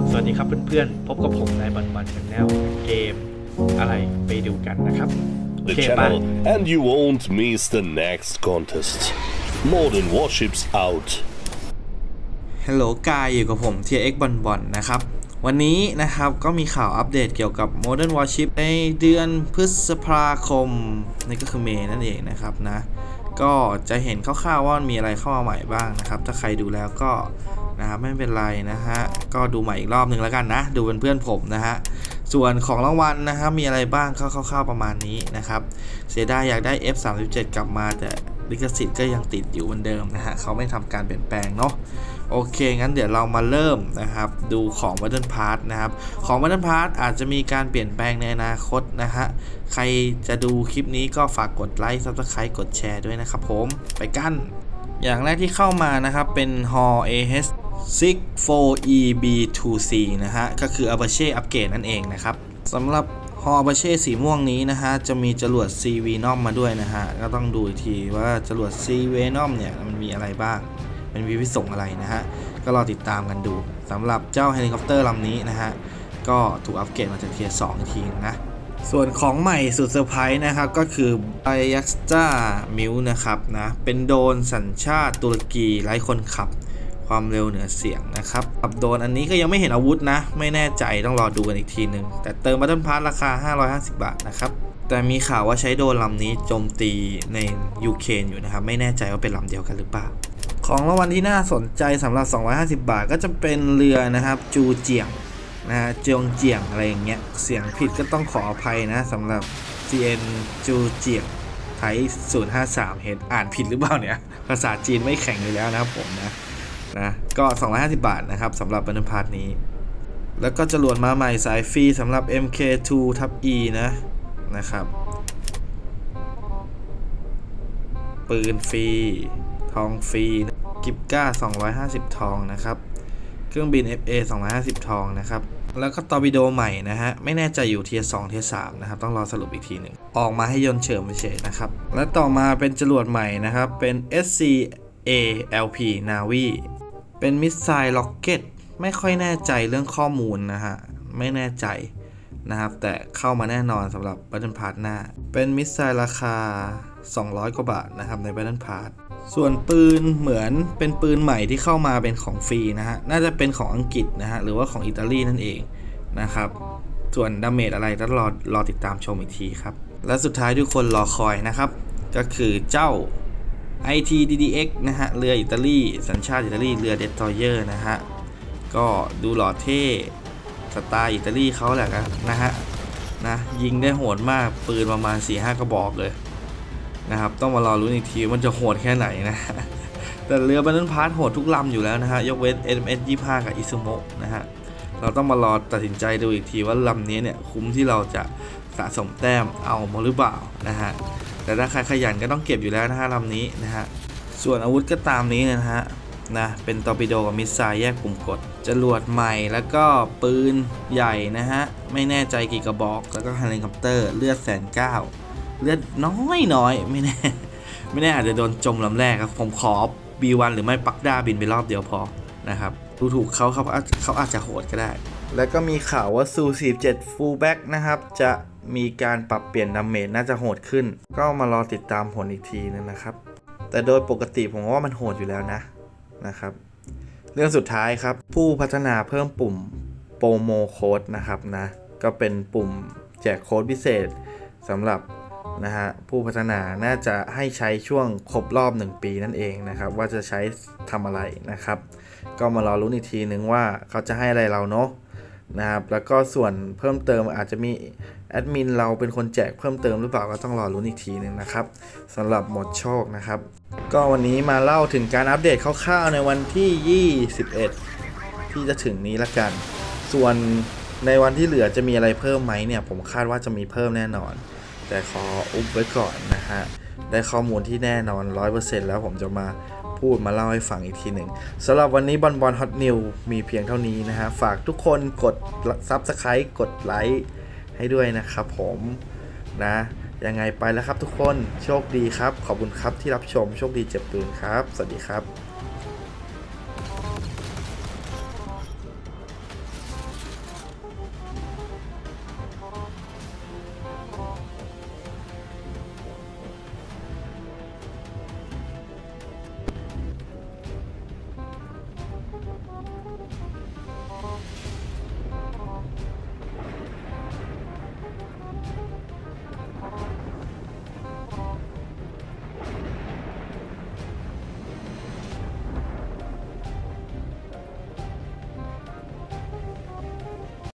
บสวัสดีครับเพื่อนๆ พบกับผมนายบันบันชาแนลเกมอะไรไปดูกันนะครับโอ the เคไป channel and you won't miss the next contest. Modern warships out. ฮัลโหลกายอยู่กับผม TX บอลบอลนะครับ วันนี้นะครับก็มีข่าวอัปเดตเกี่ยวกับ Modern Warship ในเดือนพฤษภาคมนี่ก็คือเมย์นั่นเองนะครับนะ ก็จะเห็นคร่าวๆว่ามีอะไรเข้ามาใหม่บ้างนะครับ ถ้าใครดูแล้วก็ นะครับไม่เป็นไรนะฮะก็ดูใหม่อีกรอบหนึ่งแล้วกันนะ ดูเป็นเพื่อนผมนะฮะส่วนของรางวัลนะครับมีอะไรบ้างคร่าวๆประมาณนี้นะครับ เสียดายอยากได้ F37 กลับมาแต่ลิขสิทธิ์ก็ยังติดอยู่เหมือนเดิมนะฮะเขาไม่ทำการเปลี่ยนแปลงเนาะโอเค งั้นเดี๋ยวเรามาเริ่มนะครับ ดูของ w a t e r Part นะครับ ของ w a t e r Part อาจจะมีการเปลี่ยนแปลงในอนาคตนะฮะ ใครจะดูคลิปนี้ก็ฝากกดไลค์ Subscribe กดแชร์ด้วยนะครับผม ไปกัน อย่างแรกที่เข้ามานะครับ เป็น Hall AH 64EB2C นะฮะ ก็คือ Apache Upgrade นั่นเองนะครับสำหรับ Hall Apache สีม่วงนี้นะฮะ จะมีจรวด CV n o m มาด้วยนะฮะ ก็ต้องดูอีกทีว่าจรวด CV n o m เนี่ย มันมีอะไรบ้าง เป็นวิวิส่งอะไรนะฮะ ก็รอติดตามกันดูสำหรับเจ้าเฮลิคอปเตอร์ลำนี้นะฮะ ก็ถูกอัปเกรดมาจากเทียร์2อีกทีนึงนะส่วนของใหม่สุดเซอร์ไพรส์นะครับ ก็คือ b i a x t a m i l นะครับนะ เป็นโดนสัญชาติตุรกีไร้คนขับ ความเร็วเหนือเสียงนะครับกับโดนอันนี้ก็ยังไม่เห็นอาวุธนะ ไม่แน่ใจต้องรอดูกันอีกทีหนึ่งแต่เติมบัตเทิลพาร์ราคา 550 บาทนะครับแต่มีข่าวว่าใช้โดรนลำนี้โจมตีในยูเครนอยู่นะครับ ไม่แน่ใจว่าเป็นลำเดียวกันหรือเปล่า ของรางวัลที่น่าสนใจสำหรับ 250 บาทก็จะเป็นเรือนะครับ จูเจียงนะฮะเจียงเจียงอะไรอย่างเงี้ยเสียงผิดก็ต้องขออภัยนะสำหรับ CN จูเจียงไทย053 เห็นอ่านผิดหรือเปล่าเนี่ย ภาษาจีนไม่แข็งอยู่แล้วนะครับผมนะ นะก็ 250 บาทนะครับสำหรับบันทึกพาร์ทนี้ แล้วก็จรวดมาใหม่สายฟรีสำหรับ MK2 ทับ E นะนะครับ ปืนฟรี ทองฟรีกิบก้า 250 ทองนะครับ เครื่องบิน FA 250 ทองนะครับ แล้วก็ตอร์ปิโดใหม่นะฮะ ไม่แน่ใจอยู่เทียร์2เทียร์3นะครับ ต้องรอสรุปอีกทีหนึ่ง ออกมาให้ยนเฉิมเฉยนะครับ และต่อมาเป็นจรวดใหม่นะครับ เป็น SCA LP Navi เป็นมิสไซล์ล็อกเก็ตไม่ค่อยแน่ใจเรื่องข้อมูลนะฮะ ไม่แน่ใจนะครับ แต่เข้ามาแน่นอนสำหรับ Battle Pass หน้า เป็นมิสไซล์ราคา 200 กว่าบาทนะครับใน Battle Pass ส่วนปืนเหมือนเป็นปืนใหม่ที่เข้ามาเป็นของฟรีนะฮะ น่าจะเป็นของอังกฤษนะฮะ หรือว่าของอิตาลีนั่นเองนะครับ ส่วนดาเมจอะไรต้องรอรอติดตามชมอีกทีครับ และสุดท้ายทุกคนรอคอยนะครับ ก็คือเจ้า IT DDX นะฮะ เรืออิตาลี สัญชาติอิตาลี เรือเดสทอยเยอร์นะฮะ ก็ดูหล่อเท่สไตล์อิตาลีเขาแหละนะฮะ นะ ยิงได้โหดมาก ปืนประมาณ 4-5กระบอกเลยนะครับ ต้องมารอรุ้อีกทีมันจะโหดแค่ไหนนะ แต่เรือบันทึกพาร์ทโหดทุกลำอยู่แล้วนะฮะ ยกเว้น MS 25 กับอิซุโมะนะฮะ เราต้องมารอตัดสินใจดูอีกทีว่าลำนี้เนี่ยคุ้มที่เราจะสะสมแต้มเอามาหรือเปล่านะฮะ แต่ถ้าใครขยันก็ต้องเก็บอยู่แล้วนะฮะลำนี้นะฮะส่วนอาวุธก็ตามนี้นะฮะนะเป็นตอร์ปิโดกับมิสไซล์แยกกลุ่มกดจรวดใหม่แล้วก็ปืนใหญ่นะฮะ ไม่แน่ใจกี่กระบอก แล้วก็เฮลิคอปเตอร์เลือดแสนเก้าเลือดน้อยน้อยไม่แน่ ไม่แน่อาจจะโดนจมลำแรกครับ ผมขอ B1 หรือไม่ปักด้าบินไปรอบเดียวพอนะครับดูถูกเขาเขาอาจเขาอาจจะโหดก็ได้ แล้วก็มีข่าวว่าซู47 Fullback นะครับ จะ มีการปรับเปลี่ยนดาเมจน่าจะโหดขึ้น ก็มารอติดตามผลอีกทีนึงนะครับ แต่โดยปกติผมว่ามันโหดอยู่แล้วนะนะครับ เรื่องสุดท้ายครับ ผู้พัฒนาเพิ่มปุ่มโปรโมโค้ดนะครับนะ ก็เป็นปุ่มแจกโค้ดพิเศษสำหรับนะฮะผู้พัฒนาน่าจะให้ใช้ช่วงครบรอบ 1 ปีนั่นเองนะครับ ว่าจะใช้ทำอะไรนะครับ ก็มารอรุ้อีกทีนึงว่าเขาจะให้อะไรเราเนาะนะครับแล้วก็ส่วนเพิ่มเติมอาจจะมี แอดมินเราเป็นคนแจกเพิ่มเติมหรือเปล่าก็ต้องรอรุ้นอีกทีหนึ่งนะครับสำหรับหมดโชคนะครับ ก็วันนี้มาเล่าถึงการอัปเดตคร่าวๆในวันที่ 21 ที่จะถึงนี้ละกัน ส่วนในวันที่เหลือจะมีอะไรเพิ่มไหมเนี่ยผมคาดว่าจะมีเพิ่มแน่นอน แต่ขออุบไว้ก่อนนะฮะได้ข้อมูลที่แน่นอน 100%แล้วผมจะมาพูดมาเล่าให้ฟังอีกทีหนึ่งสำหรับวันนี้บอลบอลฮอตนิวมีเพียงเท่านี้นะฮะฝากทุกคนกด Subscribe กดไลค์ ให้ด้วยนะครับผมนะยังไงไปแล้วครับทุกคนโชคดีครับ ขอบคุณครับที่รับชมโชคดีเจ็บปืนครับ สวัสดีครับ